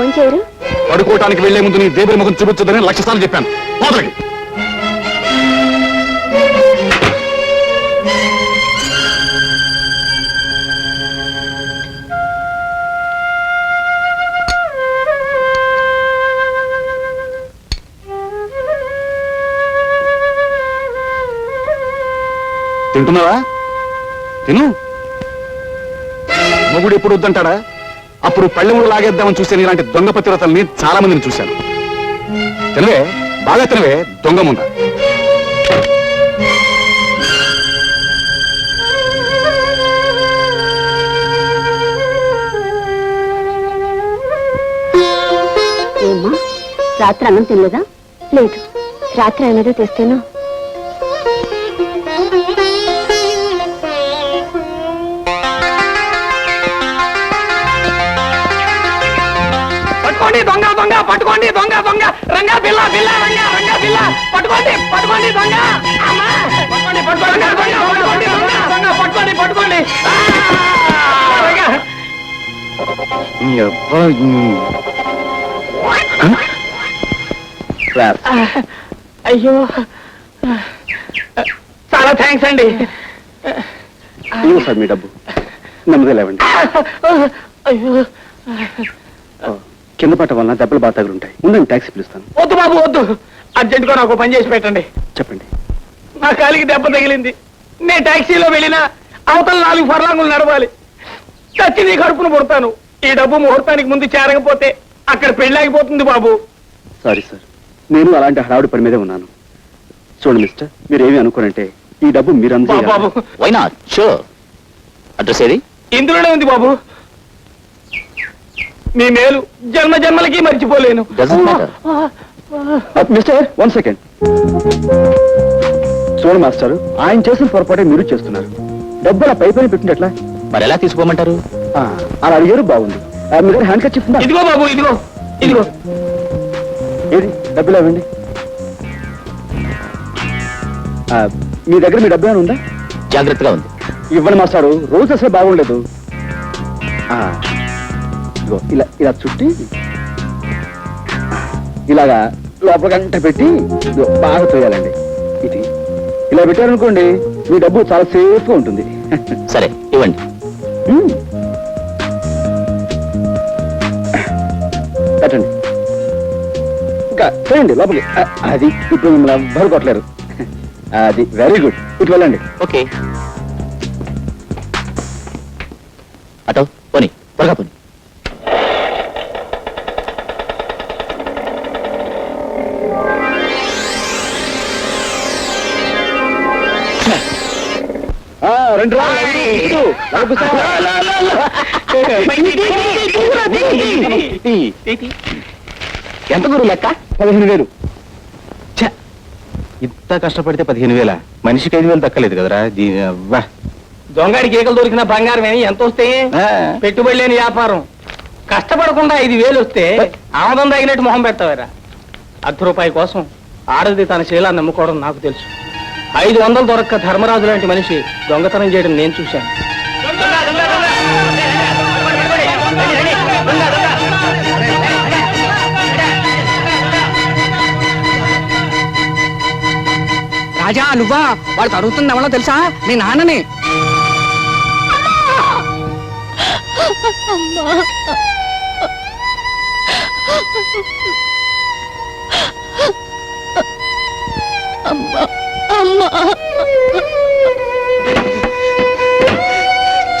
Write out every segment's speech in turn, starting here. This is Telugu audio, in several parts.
ఫోన్ చేయరు? పడుకోవటానికి వెళ్ళే ముందు నీ దేవుడి ముఖం చూపించదని లక్షసార్లు చెప్పాను. పోదలకి తింటున్నావా? తిను. మొగుడు ఎప్పుడు వద్దంటాడా? అప్పుడు పళ్ళెముడు లాగేద్దామని చూసే ఇలాంటి దొంగ పతివ్రతల్ని చాలా మందిని చూశాను. తినవే బాగా తినవే దొంగ ముండ రాత్రి అన్నం తినలేదా? లేదు. రాత్రి అయినదో తెస్తేనో? పట్టుకోండి దొంగ దొంగ పట్టుకోండి దొంగ దొంగ. రంగా బిల్ల బిల్ల రంగా రంగా బిల్ల పట్టుకోండి పట్టుకోండి దొంగ. పట్టుకోండి పట్టుకోండి దొంగ పట్టుకోండి దొంగ. పట్టుకోండి. అయ్యో. చాలా థ్యాంక్స్ అండి. సార్ మీ డబ్బు. నెమ్మది లేవండి. అయ్యో. కింద పట్ట వలన దెబ్బలు బాగా తగులుంటాయి. ముందు ట్యాక్సీ పిలుస్తాను. వద్దు బాబు వద్దు. అర్జెంటుగా నాకు పని చేసి పెట్టండి. చెప్పండి. నా కాలికి దెబ్బ తగిలింది. నేను టాక్సీలో వెళ్ళినా అవతల నాలుగు ఫర్లాంగులు నడవాలి. చచ్చి నీ కడుపును పుడతాను ఈ డబ్బు ముహూర్తానికి ముందు చేరకపోతే అక్కడ పెళ్ళాగిపోతుంది బాబు. Sorry sir. నేను అలాంటి హడావుడి పని మీదే ఉన్నాను. చూడండి మిస్టర్ మీరు ఏమి అనుకోనంటే ఈ డబ్బు మీరు బాబు వై నాట్ షూర్ అడ్రస్ ఏది? ఇందులోనే ఉంది బాబు. మీ మేలు జన్మ జన్మలకి మర్చిపోలేను. Doesn't matter. Mister one second చూడండి మాస్టర్ ఆయన చేసిన పొరపాటే మీరు చేస్తున్నారు. డబ్బు అలా పై పైన పెట్టింది ఎట్లా? మరి ఎలా తీసుకోమంటారు? ఆ, అలా అడిగారు బాగుంది. ఆ, మీ దగ్గర హ్యాండ్ కట్ ఇదిగో బాబు ఇదిగో ఇదిగో. ఏది? డబ్బులు ఇవ్వండి ఆ, మీ దగ్గర మీ డబ్బు ఏమైనా ఉందా? జాగ్రత్తగా ఉంది. ఇవ్వండి మాస్టారు రోజు అసలు బాగుండలేదు. ఆ, ఇదిగో ఇలా ఇలా చుట్టి ఇలాగా లోపల గంట పెట్టి బాగా తోయాలండి. ఇది ఇలా పెట్టారనుకోండి మీ డబ్బు చాలా సేఫ్గా ఉంటుంది. సరే ఇవ్వండి. పెట్టండి. ఇంకా చేయండి లోపలికి. అది ఇప్పుడు మిమ్మల్ని ఎవ్వరు కొట్టలేరు. అది వెరీ గుడ్. ఇటు వెళ్ళండి. ఓకే. అటో పోనీ త్వరగా పోనీ. రెండు. ఎంత గురు లెక్క? పదిహేను వేలు! ఇంత కష్టపడితే పదిహేను వేల? మనిషికి ఐదు వేలు దక్కలేదు కదరా. దొంగడికి ఏకలు దొరికిన బంగారం ఏమి ఎంత వస్తే. పెట్టుబడి లేని వ్యాపారం. కష్టపడకుండా ఐదు వేలు వస్తే ఆమదం తగినట్టు మొహం పెడతావరా అర్ధ రూపాయి కోసం ఆడది తన శీలాన్ని నమ్ముకోవడం నాకు తెలుసు. ఐదు వందలు దొరక్క ధర్మరాజు లాంటి మనిషి దొంగతనం చేయడం నేను చూశాను. రాజా నువ్వా? వాడు తరుగుతుంది ఎవరో తెలుసా? నీ నాన్నని.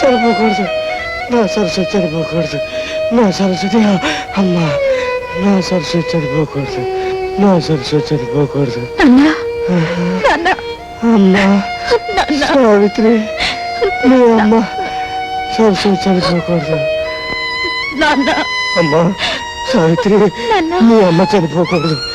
చనిపోకూడదు. నా సరస్వతి చనిపోకూడదు. నా సరస్వతి అమ్మా. నా సరస్వతి చనిపోకూడదు. నా సరస్వతి చనిపోకూడదు. అమ్మా. సావిత్రి. నీ అమ్మ సరస్వతి చనిపోకూడదు. అమ్మా. సావిత్రి. నీ అమ్మ చనిపోకూడదు.